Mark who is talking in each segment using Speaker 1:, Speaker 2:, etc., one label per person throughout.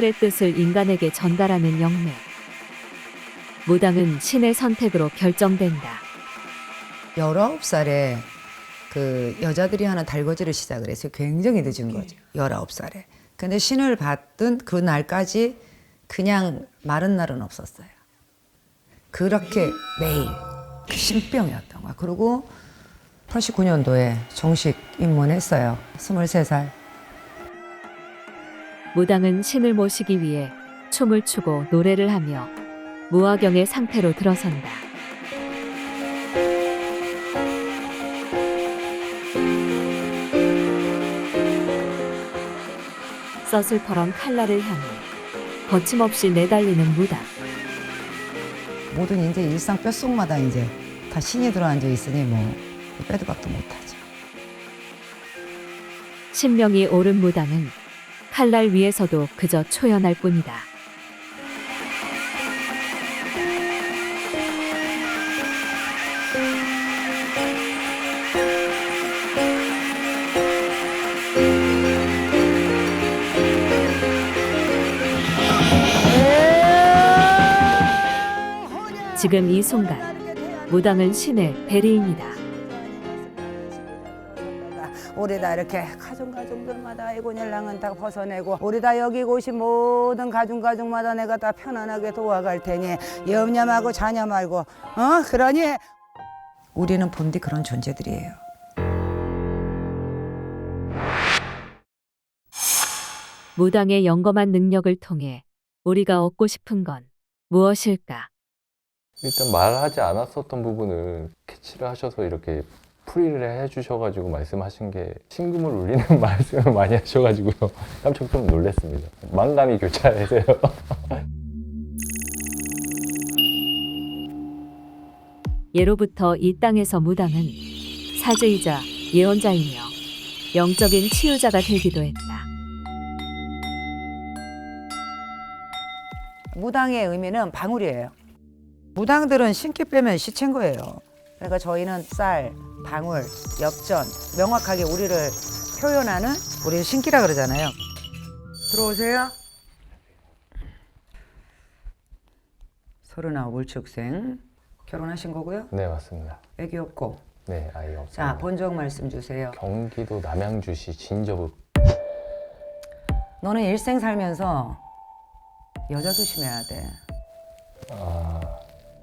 Speaker 1: 하늘의 뜻을 인간에게 전달하는 영매. 무당은 신의 선택으로 결정된다.
Speaker 2: 19살에 그 여자들이 하는 달거지를 시작을 했어요. 굉장히 늦은 거죠. 19살에. 근데 신을 받던 그 날까지 그냥 마른 날은 없었어요. 그렇게 매일 그 신병이었던 거야. 그리고 89년도에 정식 입문했어요. 23살.
Speaker 1: 무당은 신을 모시기 위해 춤을 추고 노래를 하며 무화경의 상태로 들어선다. 서슬퍼런 칼날을 향해 거침없이 내달리는 무당.
Speaker 2: 모든 이제 일상 뼛속마다 이제 다 신이 들어앉아 있으니 뭐 빼도 박도 못하죠.
Speaker 1: 신명이 오른 무당은 칼날 위에서도 그저 초연할 뿐이다. 지금 이 순간 무당은 신의 대리인이다.
Speaker 2: 우리 다 이렇게 가정 가정들마다 아이고 넬랑은 다 벗어내고 우리 다 여기 오신 모든 가정 가정마다 내가 다 편안하게 도와갈 테니 염려하고 자녀 말고 어 그러니 우리는 본디 그런 존재들이에요.
Speaker 1: 무당의 영검한 능력을 통해 우리가 얻고 싶은 건 무엇일까?
Speaker 3: 일단 말하지 않았었던 부분을 캐치를 하셔서 이렇게 풀이를 해주셔가지고 말씀하신 게 심금을 울리는 말씀을 많이 하셔가지고요. 깜짝 좀 놀랐습니다. 만감이 교차해서요.
Speaker 1: 예로부터 이 땅에서 무당은 사제이자 예언자이며 영적인 치유자가 되기도 했다.
Speaker 2: 무당의 의미는 방울이에요. 무당들은 신기 빼면 시체인 거예요. 그러니까 저희는 쌀, 방울, 엽전 명확하게 우리를 표현하는 우리 신기라 그러잖아요. 들어오세요. 서른아홉 울축생 결혼하신 거고요.
Speaker 3: 네, 맞습니다.
Speaker 2: 애기 없고.
Speaker 3: 네, 아이
Speaker 2: 자
Speaker 3: 없습니다.
Speaker 2: 본적 말씀 주세요.
Speaker 3: 경기도 남양주시 진저읍
Speaker 2: 너는 일생 살면서 여자 조심해야 돼.
Speaker 3: 아,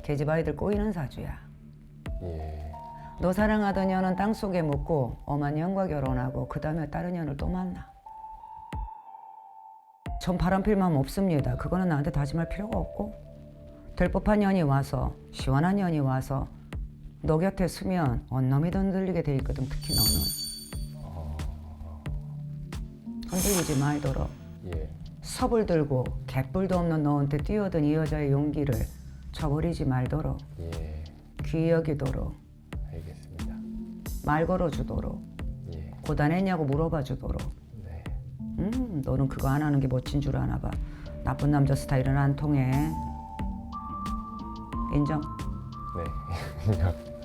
Speaker 2: 계집 아이들 꼬이는 사주야.
Speaker 3: 예.
Speaker 2: 너 사랑하던 년은 땅 속에 묻고 엄한 년과 결혼하고 그 다음에 다른 년을 또 만나. 전 바람필 마음 없습니다. 그거는 나한테 다짐할 필요가 없고 될 법한 년이 와서 시원한 년이 와서 너 곁에 서면 언놈이든 들리게 돼 있거든. 특히 너는 흔들리지 말도록
Speaker 3: 예.
Speaker 2: 섭을 들고 갯불도 없는 너한테 뛰어든 이 여자의 용기를 저버리지 말도록
Speaker 3: 예.
Speaker 2: 귀 여기도록
Speaker 3: 알겠습니다.
Speaker 2: 말 걸어주도록
Speaker 3: 예.
Speaker 2: 고단했냐고 물어봐 주도록
Speaker 3: 네.
Speaker 2: 음 너는 그거 안 하는 게 멋진 줄 아나 봐 나쁜 남자 스타일은 안 통해 인정
Speaker 3: 네.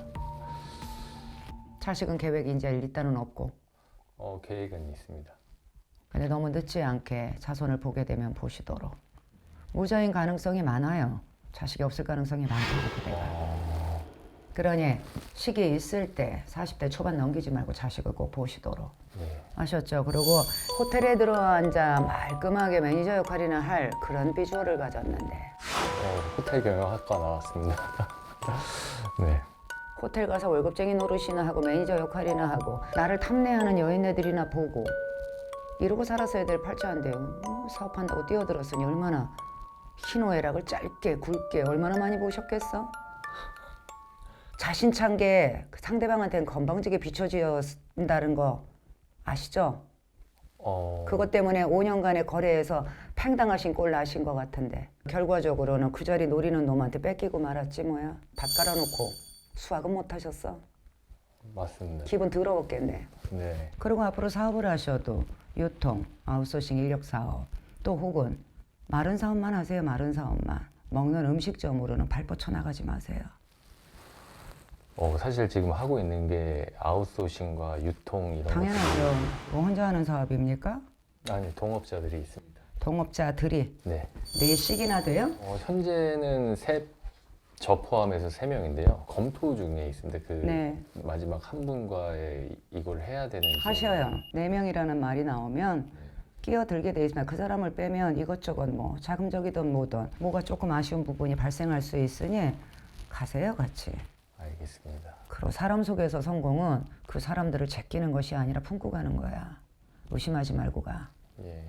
Speaker 2: 자식은 계획이 이제 일단은 없고
Speaker 3: 어, 계획은 있습니다.
Speaker 2: 근데 너무 늦지 않게 자손을 보게 되면 보시도록 무자인 가능성이 많아요 자식이 없을 가능성이 많다고 그대가 그러니 시기 있을 때 40대 초반 넘기지 말고 자식을 꼭 보시도록
Speaker 3: 네.
Speaker 2: 아셨죠? 그리고 호텔에 들어앉아 말끔하게 매니저 역할이나 할 그런 비주얼을 가졌는데
Speaker 3: 어, 호텔 경영학과 나왔습니다. 네.
Speaker 2: 호텔 가서 월급쟁이 노릇이나 하고 매니저 역할이나 하고 나를 탐내하는 여인네들이나 보고 이러고 살았어야 될 팔자인데요. 어, 사업한다고 뛰어들었으니 얼마나 희노애락을 짧게 굵게 얼마나 많이 보셨겠어? 자신 찬게 그 상대방한테는 건방지게 비춰지었다는 거 아시죠?
Speaker 3: 어,
Speaker 2: 그것 때문에 5년간의 거래에서 팽당하신 꼴 나신 것 같은데 결과적으로는 그 자리 노리는 놈한테 뺏기고 말았지 뭐야 밥 깔아놓고 수학은 못하셨어
Speaker 3: 맞습니다.
Speaker 2: 기분 더러웠겠네
Speaker 3: 네.
Speaker 2: 그리고 앞으로 사업을 하셔도 유통, 아웃소싱 인력 사업 또 혹은 마른 사업만 하세요 마른 사업만 먹는 음식점으로는 발뻗 쳐 나가지 마세요
Speaker 3: 어, 사실 지금 하고 있는 게 아웃소싱과 유통 이런
Speaker 2: 당연하죠 뭐 혼자 하는 사업입니까?
Speaker 3: 것 아니 동업자들이 있습니다.
Speaker 2: 동업자들이
Speaker 3: 네.
Speaker 2: 네씩이나 돼요?
Speaker 3: 어, 현재는 세, 저 포함해서 세 명인데요. 검토 중에 있습니다. 그
Speaker 2: 네.
Speaker 3: 마지막 한 분과의 이걸 해야 되는
Speaker 2: 하셔요. 네 명이라는 말이 나오면 끼어들게 돼 있으면 그 사람을 빼면 이것저것 뭐 자금적이든 뭐든 뭐가 조금 아쉬운 부분이 발생할 수 있으니 가세요 같이.
Speaker 3: 알겠습니다.
Speaker 2: 그리고 사람 속에서 성공은 그 사람들을 제끼는 것이 아니라 품고 가는 거야. 의심하지 말고 가.
Speaker 3: 예.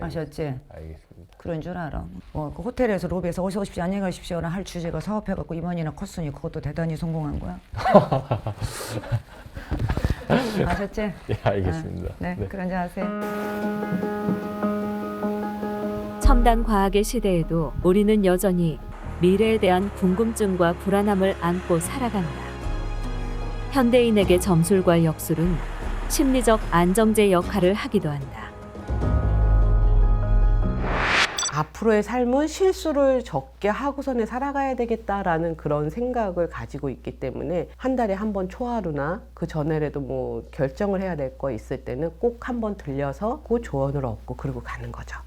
Speaker 2: 아셨지?
Speaker 3: 알겠습니다.
Speaker 2: 그런 줄 알아. 뭐, 그 호텔에서 로비에서 어서 오십시오, 안녕히 가십시오나 할 주제가 사업해갖고 임원이나 컸으니 그것도 대단히 성공한 거야. 아셨지?
Speaker 3: 예, 알겠습니다.
Speaker 2: 네, 그런 줄 아세요.
Speaker 1: 첨단 과학의 시대에도 우리는 여전히 미래에 대한 궁금증과 불안함을 안고 살아간다. 현대인에게 점술과 역술은 심리적 안정제 역할을 하기도 한다.
Speaker 4: 앞으로의 삶은 실수를 적게 하고선에 살아가야 되겠다라는 그런 생각을 가지고 있기 때문에 한 달에 한 번 초하루나 그 전에라도 뭐 결정을 해야 될 거 있을 때는 꼭 한 번 들려서 그 조언을 얻고 그러고 가는 거죠.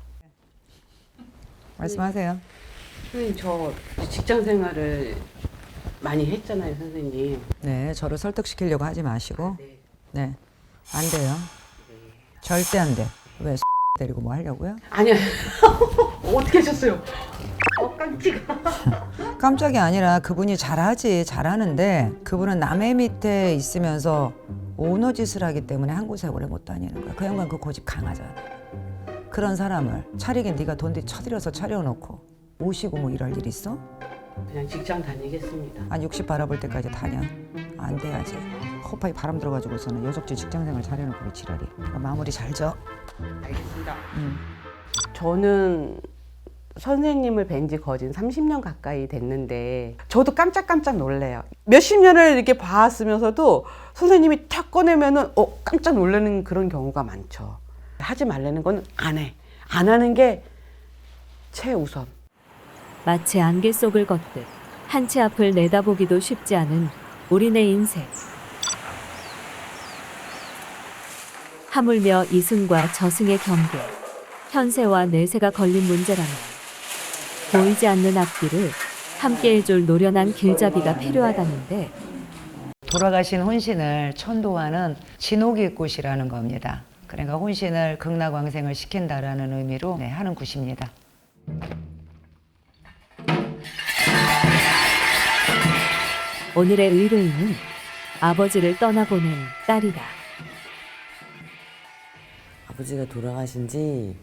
Speaker 2: 말씀하세요.
Speaker 4: 선생님 저 직장 생활을 많이 했잖아요, 선생님.
Speaker 2: 네, 저를 설득시키려고 하지 마시고.
Speaker 4: 네.
Speaker 2: 네, 안 돼요. 절대 안 돼. 왜 데리고 뭐 하려고요?
Speaker 4: 아니요. 어떻게 하셨어요? 어, 깜찍아.
Speaker 2: 깜짝이 아니라 그분이 잘하지 잘하는데 그분은 남의 밑에 있으면서 오너 짓을 하기 때문에 한 곳에 오래 못 다니는 거야. 그 양반 그 고집 강하잖아. 그런 사람을 차리긴 네가 돈대 쳐들여서 차려놓고 모시고 뭐 이럴 일 있어?
Speaker 4: 그냥 직장 다니겠습니다.
Speaker 2: 한 60 바라볼 때까지 다녀. 안 돼야지. 허파에 바람 들어가지고서는 여적지 직장생활 차려놓고 우리 지랄이. 그러니까 마무리 잘 져.
Speaker 4: 알겠습니다.
Speaker 2: 음.
Speaker 4: 저는 선생님을 뵌 지 거진 30년 가까이 됐는데 저도 깜짝깜짝 놀래요. 몇십 년을 이렇게 봐왔으면서도 선생님이 탁 꺼내면은 어 깜짝 놀라는 그런 경우가 많죠. 하지 말라는 건 안 해. 안 하는 게 최우선.
Speaker 1: 마치 안개 속을 걷듯 한 치 앞을 내다보기도 쉽지 않은 우리네 인생. 하물며 이승과 저승의 경계, 현세와 내세가 걸린 문제라면 보이지 않는 앞길을 함께 해줄 노련한 길잡이가 필요하다는데
Speaker 2: 돌아가신 혼신을 천도하는 진옥의 꽃이라는 겁니다. 그러니까 혼신을 극락왕생을 시킨다라는 의미로 네, 하는 굿입니다.
Speaker 1: 오늘의 의뢰인은 아버지를 떠나보는 딸이다.
Speaker 5: 아버지가 돌아가신 지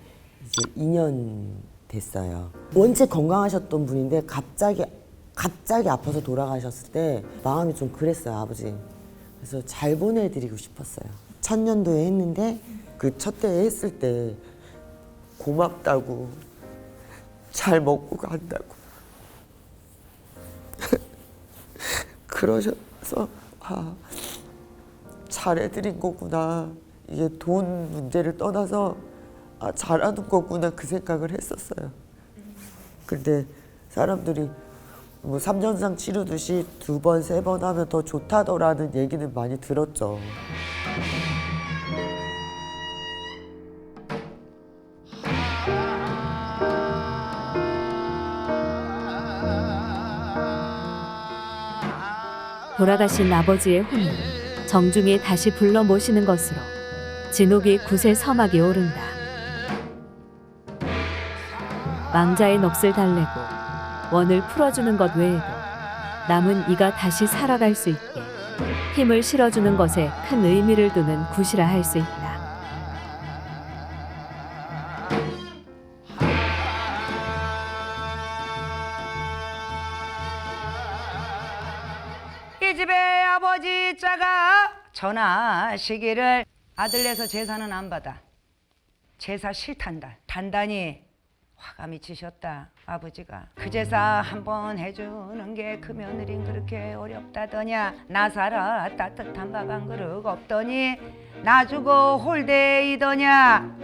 Speaker 5: 이제 2년 됐어요. 원체 건강하셨던 분인데 갑자기 갑자기 아파서 돌아가셨을 때 마음이 좀 그랬어요, 아버지. 그래서 잘 보내드리고 싶었어요. 천년도에 했는데 그 첫 대에 했을 때 고맙다고 잘 먹고 간다고 그러셔서 아 잘해드린 거구나. 이게 돈 문제를 떠나서 아, 잘하는 거구나 그 생각을 했었어요. 근데 사람들이 뭐 3년상 치르듯이 두 번, 세 번 하면 더 좋다더라는 얘기는 많이 들었죠.
Speaker 1: 돌아가신 아버지의 혼을 정중히 다시 불러 모시는 것으로 진옥이 구세 서막이 오른다. 망자의 넋을 달래고 원을 풀어주는 것 외에도 남은 이가 다시 살아갈 수 있게 힘을 실어주는 것에 큰 의미를 두는 굿이라 할 수 있다.
Speaker 2: 아버지 자가 전하시기를 아들 내서 제사는 안 받아. 제사 싫단다. 단단히 화가 미치셨다. 아버지가 그 제사 한 번 해주는 게 그 며느린 그렇게 어렵다더냐 나 살아 따뜻한 밥 한 그릇 없더니 나 주고 홀대이더냐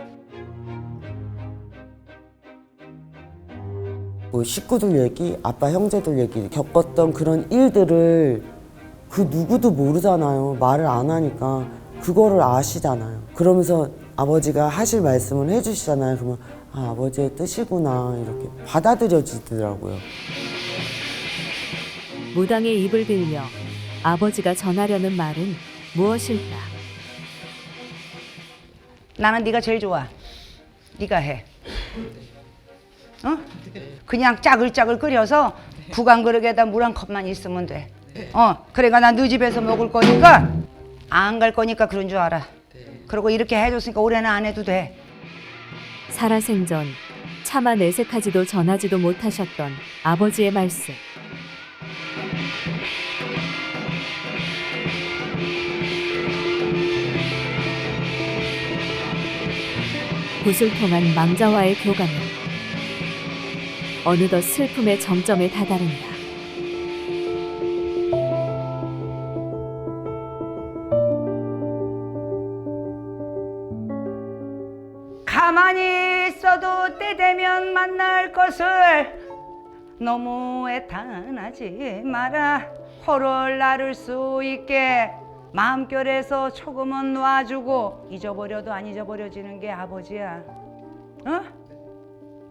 Speaker 5: 뭐 식구들 얘기, 아빠 형제들 얘기 겪었던 그런 일들을 그 누구도 모르잖아요. 말을 안 하니까 그거를 아시잖아요. 그러면서 아버지가 하실 말씀을 해주시잖아요. 그러면 아, 아버지의 뜻이구나 이렇게 받아들여지더라고요.
Speaker 1: 무당의 입을 빌려 아버지가 전하려는 말은 무엇일까?
Speaker 2: 나는 네가 제일 좋아. 네가 해. 어? 그냥 짜글짜글 끓여서 국안 그릇에다 물 한 컵만 있으면 돼. 어, 그러니까 난너 집에서 먹을 거니까 안 갈 거니까 그런 줄 알아. 그리고 이렇게 해줬으니까 올해는 안 해도 돼.
Speaker 1: 살아생전 차마 내색하지도 전하지도 못하셨던 아버지의 말씀. 굿을 통한 망자와의 교감은 어느덧 슬픔의 정점에 다다른다.
Speaker 2: 것을 너무 애탄하지 마라. 호를 나를 수 있게 마음결에서 조금은 놔주고 잊어버려도 안 잊어버려지는 게 아버지야. 어?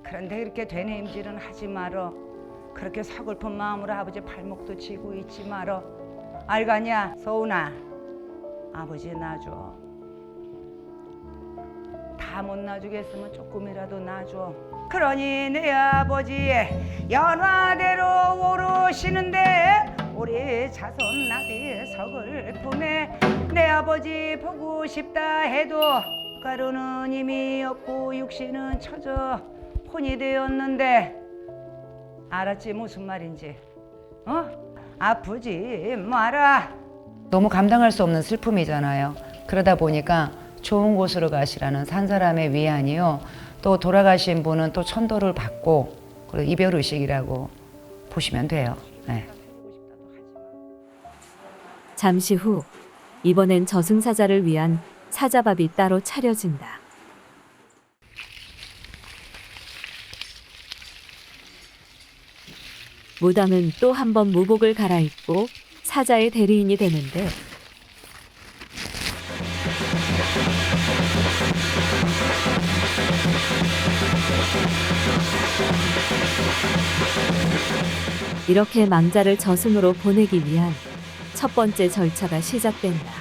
Speaker 2: 그런데 이렇게 되뇌 임질은 하지 말어. 그렇게 서글픈 마음으로 아버지 발목도 쥐고 있지 말어. 알가냐? 서운아. 아버지 놔줘. 다 못 놔주겠으면 조금이라도 놔줘. 그러니 내 아버지 연화대로 오르시는데 우리 자손 나비 서글픔에 내 아버지 보고 싶다 해도 가루는 이미 없고 육신은 처져 혼이 되었는데 알았지 무슨 말인지. 어? 아프지 마라. 너무 감당할 수 없는 슬픔이잖아요. 그러다 보니까 좋은 곳으로 가시라는 산 사람의 위안이요 또 돌아가신 분은 또 천도를 받고 그리고 이별 의식이라고 보시면 돼요 네.
Speaker 1: 잠시 후 이번엔 저승사자를 위한 사자밥이 따로 차려진다. 무당은 또 한 번 무복을 갈아입고 사자의 대리인이 되는데 이렇게 망자를 저승으로 보내기 위한 첫 번째 절차가 시작된다.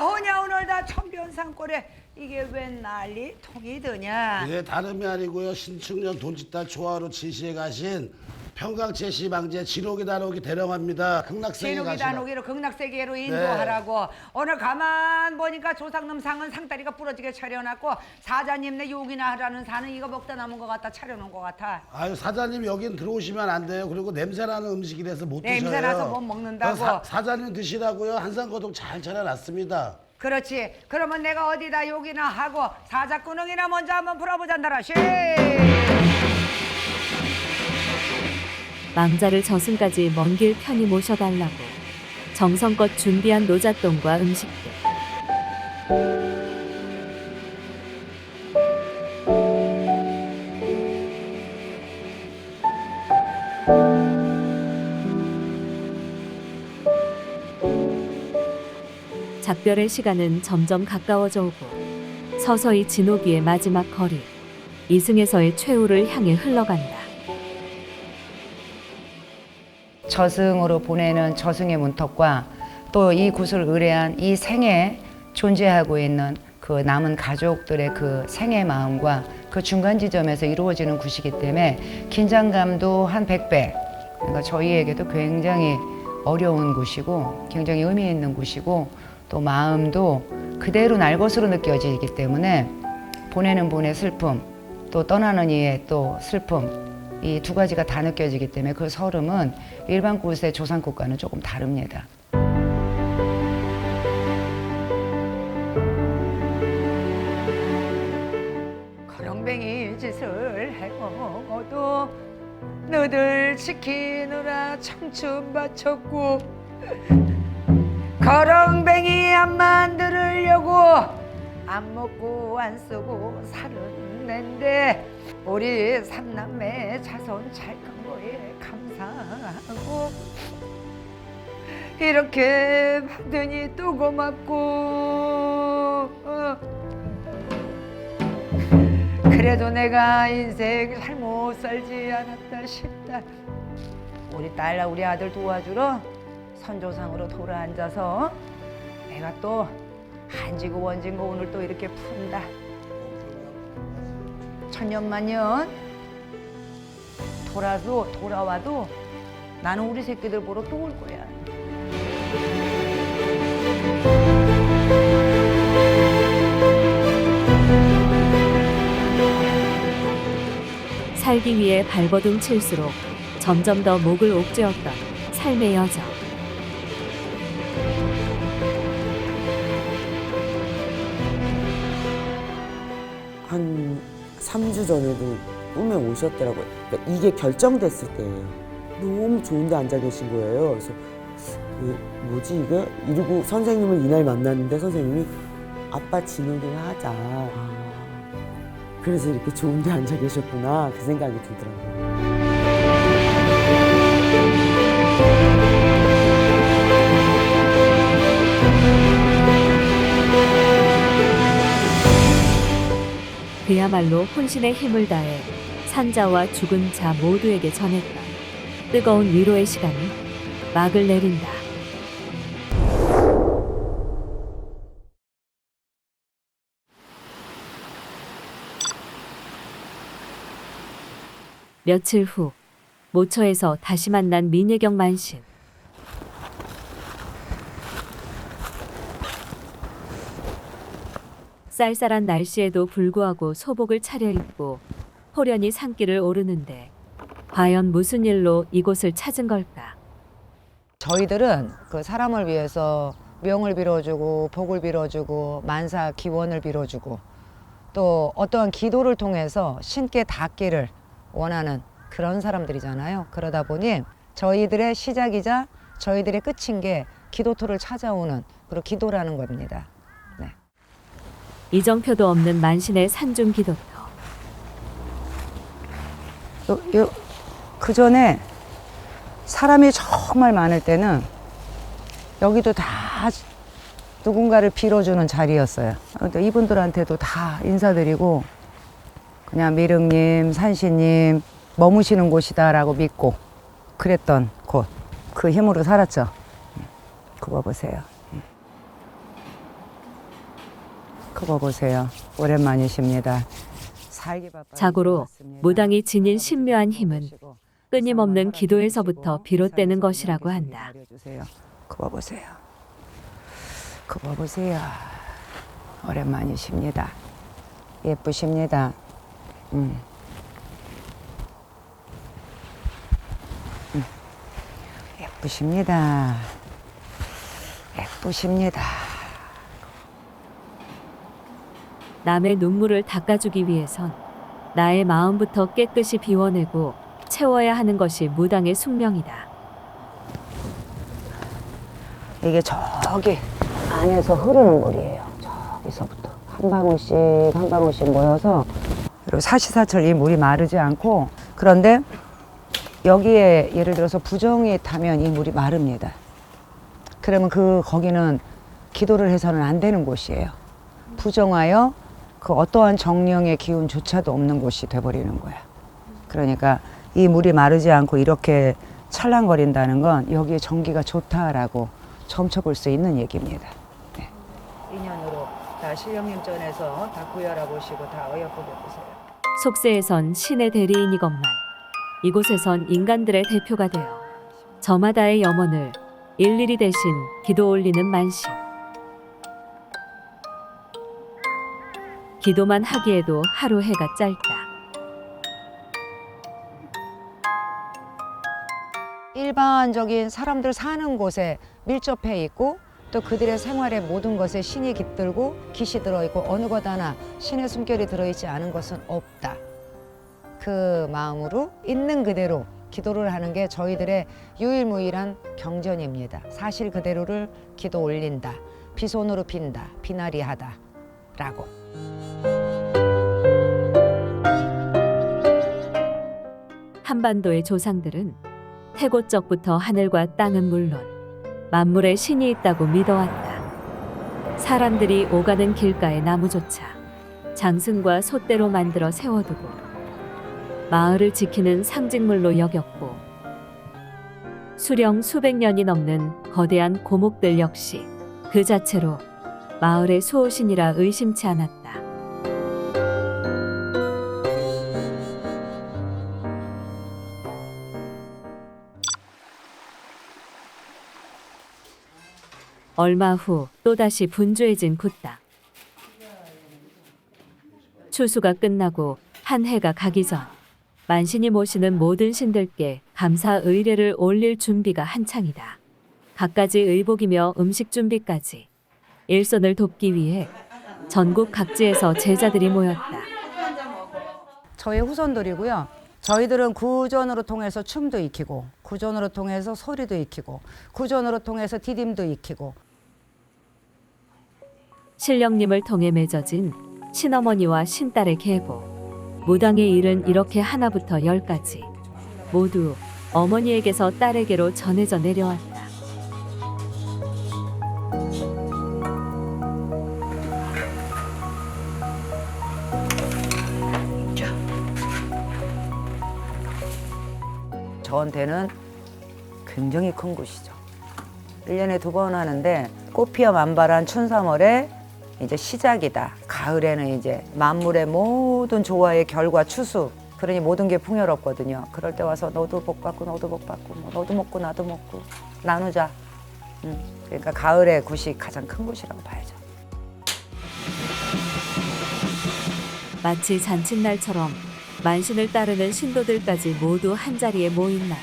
Speaker 2: 호냐 오늘 다 천변상골에 이게 웬 난리 통이 드냐
Speaker 6: 이게 다름이 아니고요. 신축년 돈짓달 초하루 지시에 가신 평강제시 망제 지록이 다록이 대령합니다. 극락세계
Speaker 2: 진욱이
Speaker 6: 가시라.
Speaker 2: 단옥이로 극락세계로 인도하라고 오늘 가만 보니까 조상놈 상은 상다리가 부러지게 차려놨고 사자님 내 욕이나 하라는 사는 이거 먹다 남은 것 같다 차려놓은 것 같아
Speaker 6: 아유 사장님 여긴 들어오시면 안 돼요. 그리고 냄새나는 음식이라서 못 드셔요.
Speaker 2: 냄새 나서 못 먹는다고?
Speaker 6: 사, 사장님 드시라고요. 한상거동 잘 차려놨습니다.
Speaker 2: 그렇지 그러면 내가 어디다 욕이나 하고 사자구능이나 먼저 한번 풀어보잔다라 시
Speaker 1: 망자를 저승까지 먼 길 편히 모셔달라고 정성껏 준비한 노잣돈과 음식들 작별의 시간은 점점 가까워져 오고 서서히 진호기의 마지막 거리 이승에서의 최후를 향해 흘러간다.
Speaker 2: 저승으로 보내는 저승의 문턱과 또이 굿을 의뢰한 이 생에 존재하고 있는 그 남은 가족들의 그 생의 마음과 그 중간 지점에서 이루어지는 굿이기 때문에 긴장감도 한 100배. 그러니까 저희에게도 굉장히 어려운 굿이고 굉장히 의미 있는 굿이고 또 마음도 그대로 날 것으로 느껴지기 때문에 보내는 분의 슬픔 또 떠나는 이의 또 슬픔 이 두 가지가 다 느껴지기 때문에 그 설움은 일반 굿의 조상굿과는 조금 다릅니다. 거렁뱅이 짓을 해먹어도 너들 지키느라 청춘 바쳤고 거렁뱅이 안 만들으려고 안 먹고 안 쓰고 살은 낸데 우리 삼남매 자손 잘 큰 거에 감사하고 이렇게 받으니 또 고맙고 어. 그래도 내가 인생 잘못 살지 않았다 싶다. 우리 딸과 우리 아들 도와주러 선조상으로 돌아앉아서 내가 또 한지고 원진고 오늘 또 이렇게 푼다. 천년만년 돌아도 돌아와도 나는 우리 새끼들 보러 또 올 거야.
Speaker 1: 살기 위해 발버둥 칠수록 점점 더 목을 옥죄었던 삶의 여정.
Speaker 5: 주 전에도 꿈에 오셨더라고요. 그러니까 이게 결정됐을 때 너무 좋은데 앉아 계신 거예요. 그래서 왜, 뭐지 이게? 이러고 선생님을 이날 만났는데 선생님이 아빠 진호를 하자. 아, 그래서 이렇게 좋은데 앉아 계셨구나 그 생각이 들더라고요.
Speaker 1: 그야말로 혼신의 힘을 다해 산자와 죽은 자 모두에게 전했다. 뜨거운 위로의 시간이 막을 내린다. 며칠 후 모처에서 다시 만난 민예경 만신. 쌀쌀한 날씨에도 불구하고 소복을 차려입고 호련히 산길을 오르는데 과연 무슨 일로 이곳을 찾은 걸까?
Speaker 2: 저희들은 그 사람을 위해서 명을 빌어주고 복을 빌어주고 만사 기원을 빌어주고 또 어떠한 기도를 통해서 신께 닿기를 원하는 그런 사람들이잖아요. 그러다 보니 저희들의 시작이자 저희들의 끝인 게 기도토를 찾아오는 그리고 기도라는 겁니다.
Speaker 1: 이정표도 없는 만신의 산중 기도터.
Speaker 2: 요, 요, 그 전에 사람이 정말 많을 때는 여기도 다 누군가를 빌어주는 자리였어요. 이분들한테도 다 인사드리고 그냥 미륵님, 산시님 머무시는 곳이다라고 믿고 그랬던 곳. 그 힘으로 살았죠. 그거 보세요. 그거 보세요. 오랜만이십니다.
Speaker 1: 자고로 무당이 지닌 신묘한 힘은 끊임없는 기도에서부터 비롯되는 것이라고 한다.
Speaker 2: 그거 보세요. 그거 보세요. 오랜만이십니다. 예쁘십니다. 음. 음. 예쁘십니다. 예쁘십니다.
Speaker 1: 남의 눈물을 닦아주기 위해선 나의 마음부터 깨끗이 비워내고 채워야 하는 것이 무당의 숙명이다.
Speaker 2: 이게 저기 안에서 흐르는 물이에요. 저기서부터 한 방울씩 한 방울씩 모여서 그리고 사시사철 이 물이 마르지 않고 그런데 여기에 예를 들어서 부정이 타면 이 물이 마릅니다. 그러면 그 거기는 기도를 해서는 안 되는 곳이에요. 부정하여 그 어떠한 정령의 기운조차도 없는 곳이 돼버리는 거야. 그러니까 이 물이 마르지 않고 이렇게 찰랑거린다는 건 여기에 전기가 좋다라고 점쳐볼 수 있는 얘기입니다. 네. 인연으로 다 신령님 전에서 다 구열해 보시고 다 어여쁘게 보세요.
Speaker 1: 속세에선 신의 대리인이건만 이곳에선 인간들의 대표가 되어 저마다의 염원을 일일이 대신 기도 올리는 만신. 기도만 하기에도 하루 해가 짧다.
Speaker 2: 일반적인 사람들 사는 곳에 밀접해 있고 또 그들의 생활의 모든 것에 신이 깃들고 깃이 들어 있고 어느 것 하나 신의 숨결이 들어 있지 않은 것은 없다. 그 마음으로 있는 그대로 기도를 하는 게 저희들의 유일무이한 경전입니다. 사실 그대로를 기도 올린다. 비손으로 빈다. 비나리하다. 라고.
Speaker 1: 한반도의 조상들은 태고적부터 하늘과 땅은 물론 만물에 신이 있다고 믿어왔다. 사람들이 오가는 길가의 나무조차 장승과 솥대로 만들어 세워두고 마을을 지키는 상징물로 여겼고 수령 수백 년이 넘는 거대한 고목들 역시 그 자체로 마을의 수호신이라 의심치 않았다. 얼마 후 또다시 분주해진 굿당. 추수가 끝나고 한 해가 가기 전 만신이 모시는 모든 신들께 감사 의례를 올릴 준비가 한창이다. 갖가지 의복이며 음식 준비까지 일손을 돕기 위해 전국 각지에서 제자들이 모였다.
Speaker 2: 저의 후손들이고요. 저희들은 구전으로 통해서 춤도 익히고 구전으로 통해서 소리도 익히고 구전으로 통해서 디딤도 익히고
Speaker 1: 신령님을 통해 맺어진 친어머니와 신딸의 계보. 무당의 일은 이렇게 하나부터 열까지 모두 어머니에게서 딸에게로 전해져 내려왔다.
Speaker 2: 저한테는 굉장히 큰 곳이죠. 1년에 두 번 하는데 꽃피어 만발한 춘삼월에 이제 시작이다. 가을에는 이제 만물의 모든 조화의 결과 추수. 그러니 모든 게 풍요롭거든요. 그럴 때 와서 너도 복 받고 너도 복 받고 뭐 너도 먹고 나도 먹고 나누자. 음, 그러니까 가을의 굿이 가장 큰 곳이라고 봐야죠.
Speaker 1: 마치 잔칫날처럼 만신을 따르는 신도들까지 모두 한 자리에 모인 날.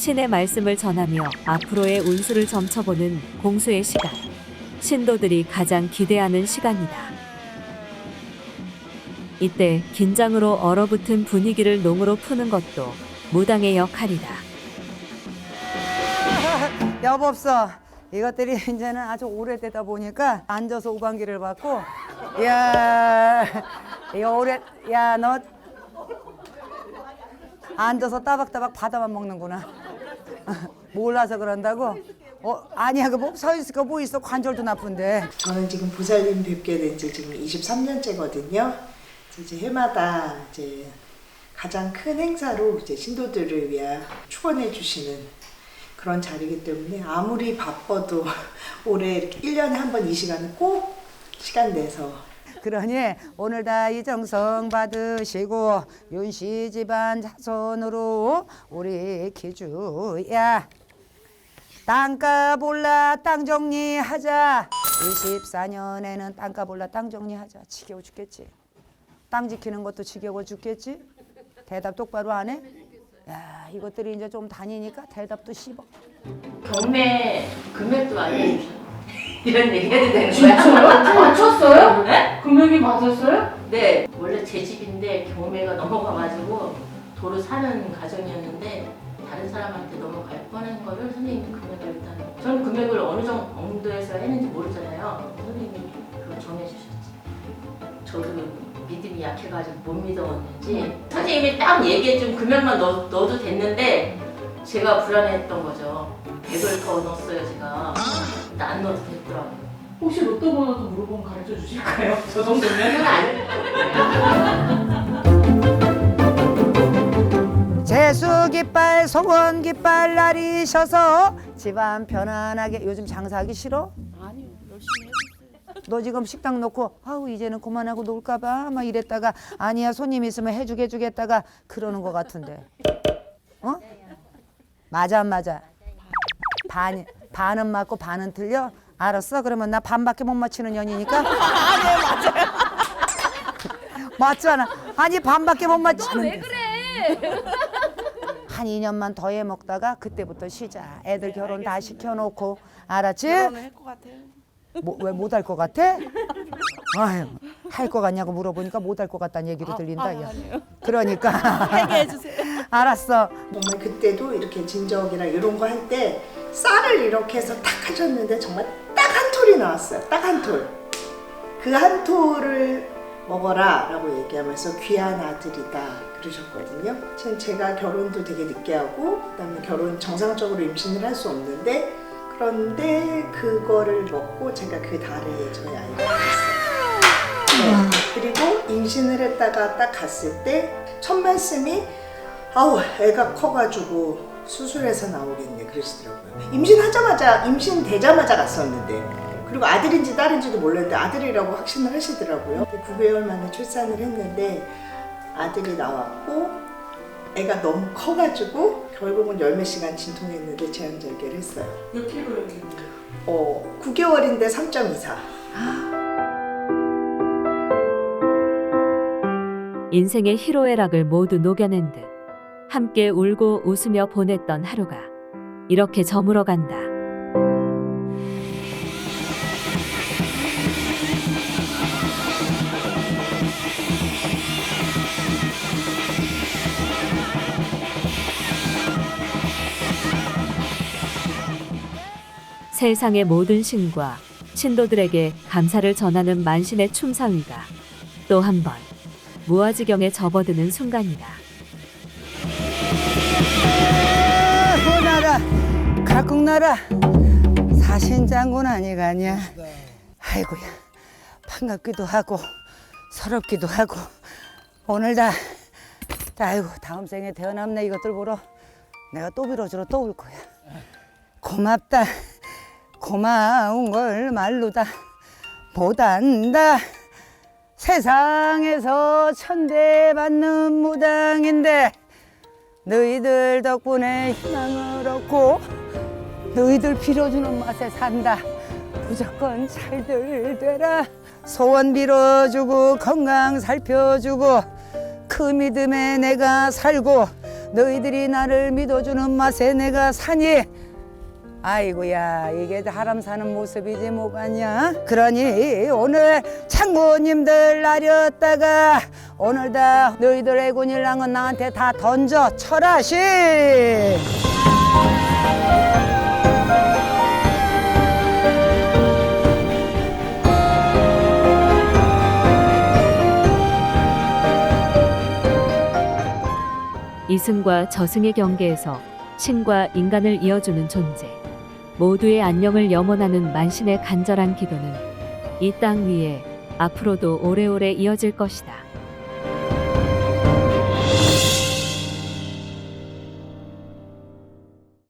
Speaker 1: 신의 말씀을 전하며 앞으로의 운수를 점쳐보는 공수의 시간. 신도들이 가장 기대하는 시간이다. 이때 긴장으로 얼어붙은 분위기를 농으로 푸는 것도 무당의 역할이다.
Speaker 2: 여보없어. 이것들이 이제는 아주 오래되다 보니까 앉아서 우방기를 받고 야, 이 오래 야 너 앉아서 따박따박 받아만 먹는구나. 몰라서 그런다고? 어 아니야 그뭐서 있을까 뭐 있어 관절도 나쁜데.
Speaker 7: 저는 지금 보살님 뵙게 된 지 지금 23년째거든요. 이제 해마다 이제 가장 큰 행사로 이제 신도들을 위해 축원해 주시는 그런 자리이기 때문에 아무리 바빠도 올해 이렇게 1년에 한 번 이 시간을 꼭 시간 내서
Speaker 2: 그러니 오늘 다 이 정성 받으시고 윤씨 집안 자손으로 우리 기주야. 땅값 올라 땅 정리하자. 24년에는 땅값 올라 땅 정리하자. 지겨워 죽겠지. 땅 지키는 것도 지겨워 죽겠지. 대답 똑바로 안 해? 야 이것들이 이제 좀 다니니까 대답도 씹어.
Speaker 8: 경매 금액도 알려주셨네. 이런 얘기 해도 되는 거야?
Speaker 9: 맞췄어요?
Speaker 8: 네?
Speaker 9: 금액이 맞았어요?
Speaker 8: 네. 원래 제 집인데 경매가 넘어가가지고 도로 사는 가정이었는데 다른 사람한테 넘어갈 뻔한 거를 선생님이 금액을 일단 저는 금액을 어느 정도에서 했는지 모르잖아요. 선생님이 그걸 정해주셨지. 저도 믿음이 약해가지고 못 믿었는지 선생님이 딱 얘기해 준 금액만 넣, 넣어도 됐는데 제가 불안했던 거죠. 100을 더 넣었어요 제가. 근데 안 넣어도 됐더라고요.
Speaker 9: 혹시 로또 번호도 물어보면 가르쳐 주실까요? 저 정도면?
Speaker 8: 그건
Speaker 2: 재수 깃발 소원 깃발 날이셔서 집안 편안하게 요즘 장사하기 싫어?
Speaker 9: 아니요, 열심히.
Speaker 2: 너 지금 식당 놓고 아우 이제는 그만하고 놀까 봐 막 이랬다가 아니야 손님 있으면 해주게 해주겠다가 그러는 것 같은데 어? 맞아 안 맞아? 반 반은 맞고 반은 틀려? 알았어 그러면 나 반밖에 못 맞히는 년이니까 네 맞아요 맞잖아 아니 반밖에 못 맞히는 왜 그래 한 2년만 더 해 먹다가 그때부터 쉬자 애들 결혼 다 시켜놓고 알았지?
Speaker 9: 할것 같아요.
Speaker 2: 뭐, 왜 못 할 것 같아? 아유, 할 것 같냐고 물어보니까 못 할 것 같다는 얘기로 들린다. 야. 그러니까.
Speaker 9: 얘기해 주세요.
Speaker 2: 알았어.
Speaker 7: 정말 그때도 이렇게 진적이랑 이런 거 할 때 쌀을 이렇게 해서 탁 하셨는데 정말 딱 한 톨이 나왔어요. 딱 한 톨. 그 한 톨을 먹어라 라고 얘기하면서 귀한 아들이다 그러셨거든요. 참 제가 결혼도 되게 늦게 하고 그다음에 결혼 정상적으로 임신을 할 수 없는데 그런데 그거를 먹고 제가 그 달에 저희 아이가 됐어요. 네. 그리고 임신을 했다가 딱 갔을 때 첫 말씀이 아우 애가 커가지고 수술해서 나오겠네 그러시더라고요. 임신하자마자 임신 되자마자 갔었는데 그리고 아들인지 딸인지도 몰랐는데 아들이라고 확신을 하시더라고요. 9개월 만에 출산을 했는데 아들이 나왔고 애가 너무 커가지고 결국은 열몇 시간 진통했는데 제한절개를 했어요.
Speaker 9: 몇 킬로였는데?
Speaker 7: 어, 9개월인데 3.24.
Speaker 1: 인생의 희로애락을 모두 녹여낸 듯 함께 울고 웃으며 보냈던 하루가 이렇게 저물어 간다. 세상의 모든 신과 신도들에게 감사를 전하는 만신의 춤사위가 또 한 번 무아지경에 접어드는 순간이다.
Speaker 2: 각국 나라 사신장군 아니가냐 아이고야 반갑기도 하고 서럽기도 하고 오늘 다 아이고 다음 생에 태어남네 이것들 보러 내가 또 빌어주러 또 올 거야. 고맙다. 고마운 걸 말로 다. 못한다. 세상에서 천대받는 무당인데 너희들 덕분에 희망을 얻고 너희들 빌어주는 맛에 산다. 무조건 잘들 되라. 소원 빌어주고 건강 살펴주고 그 믿음에 내가 살고 너희들이 나를 믿어주는 맛에 내가 사니 아이고야 이게 하람 사는 모습이지 뭐가냐 그러니 오늘 창구님들 날렸다가 오늘 다 너희들 애군일랑은 나한테 다 던져 철하시
Speaker 1: 이승과 저승의 경계에서 신과 인간을 이어주는 존재. 모두의 안녕을 염원하는 만신의 간절한 기도는 이 땅 위에 앞으로도 오래오래 이어질 것이다.